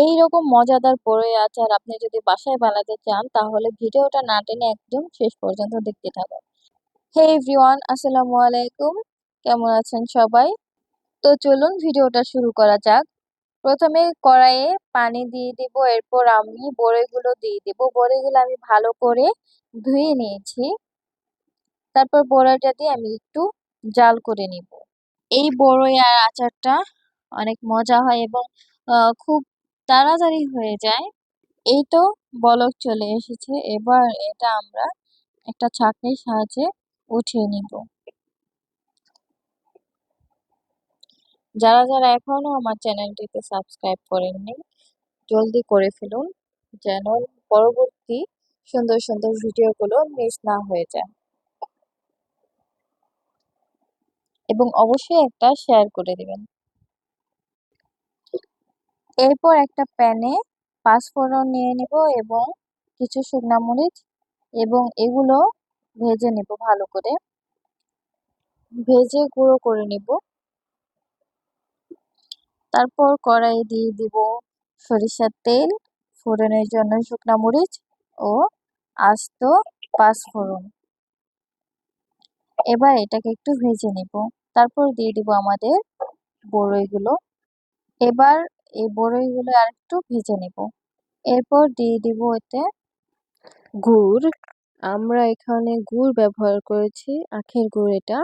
এই রকম মজাদার বড়ই আচার আপনি যদি বাসায় বানাতে চান, তাহলে ভিডিওটা না টেনে একদম শেষ পর্যন্ত দেখতে থাকুন। হে এভরিওয়ান, আসসালামু আলাইকুম। কেমন আছেন সবাই? তো চলুন ভিডিওটা শুরু করা যাক। প্রথমে কড়াইয়ে পানি দিয়ে দিব, এরপর আমি বড়িগুলো দিয়ে দিব। বড়িগুলো আমি ভালো করে ধুয়ে নিয়েছি। তারপর বড়াটা দিয়ে আমি একটু জাল করে নিব। এই বড়ই আর আচারটা অনেক মজা হয় এবং খুব তাড়াতাড়ি হয়ে যায়। এই তো বলক চলে এসেছে। এবার এটা আমরা একটা ছাঁকনির সাহায্যে উঠিয়ে নিব। যারা যারা এখনও আমার চ্যানেলটিতে সাবস্ক্রাইব করেননি, জলদি করে ফেলুন যেন পরবর্তী সুন্দর সুন্দর ভিডিওগুলো মিস না হয়ে যায়। এবং অবশ্যই একটা শেয়ার করে দিবেন। এরপর একটা প্যানে পাঁচফোড়ন নিয়ে নেব এবং কিছু শুকনা মরিচ এবং এগুলো ভেজে নেব ভালো করে। ভেজে গুঁড়ো করে নেব। তারপর কড়াই দিয়ে দিব সরিষার তেল, ফোড়নের জন্য শুকনা মরিচ ও আস্ত পাঁচফোড়ন। এবার এটাকে একটু ভেজে নেব। তারপর দিয়ে দিব আমাদের বড়ইগুলো। এবার এই বড়ইগুলো আর একটু ভেজে নেব। এরপর দিয়ে দিব এতে গুড়। আমরা এখানে গুড় ব্যবহার করেছি, আখের গুড় এটা।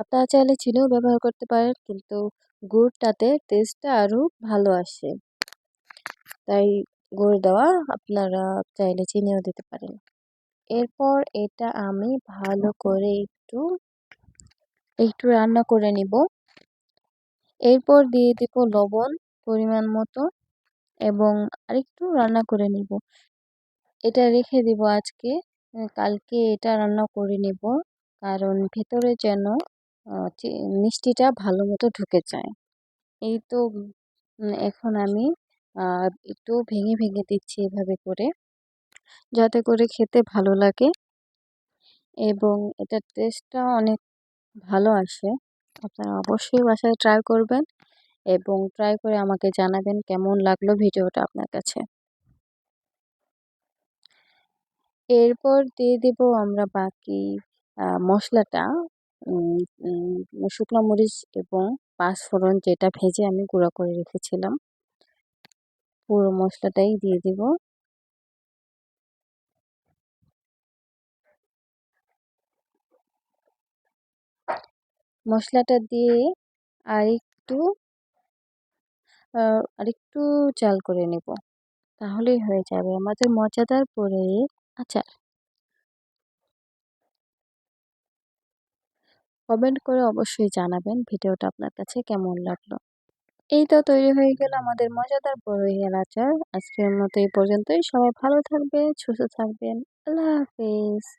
আপনারা চাইলে চিনিও ব্যবহার করতে পারেন, কিন্তু গুড়টাতে টেস্টটা আরও ভালো আসে। তাই গুড় দেওয়া আপনারা চাইলে চিনিও দিতে পারেন। এরপর এটা আমি ভালো করে একটু একটু রান্না করে নিব। এরপর দিয়ে দিব লবণ। পরিমাণ মতো এবং আরেকটু রান্না করে নিব। এটা রেখে দিব আজকে। কালকে এটা রান্না করে নেব। কারণ ভেতরে যেন মিষ্টিটা ভালো মতো ঢুকে যায়। এই তো এখন আমি একটু ভেঙে ভেঙে দিচ্ছি এভাবে করে। যাতে করে খেতে ভালো লাগে। এবং এটার টেস্টটা অনেক ভালো আসে। আপনারা অবশ্যই বাসায় ট্রাই করবেন। এবং ট্রাই করে আমাকে জানাবেন কেমন লাগল ভিডিওটা আপনার কাছে। এরপর দিয়ে দেব আমরা বাকি মশলাটা শুকনো মরিচ এবং পাঁচফোড়ন যেটা ভেজে আমি গুঁড়া করে রেখেছিলাম। পুরো মশলাটাই দিয়ে দিব। মশলাটা দিয়ে আর একটু আরেকটু চাল করে নেব। তাহলেই হয়ে যাবে। আমাদের মজাদার পরে আচার কমেন্ট করে অবশ্যই জানাবেন ভিডিওটা আপনার কাছে কেমন লাগল। এই তো তৈরি হয়ে গেল আমাদের মজাদার বড়ইয়ের আচার। আজকের মতো এই পর্যন্তই। সবাই ভালো থাকবেন, সুস্থ থাকবেন। আল্লাহ হাফিজ।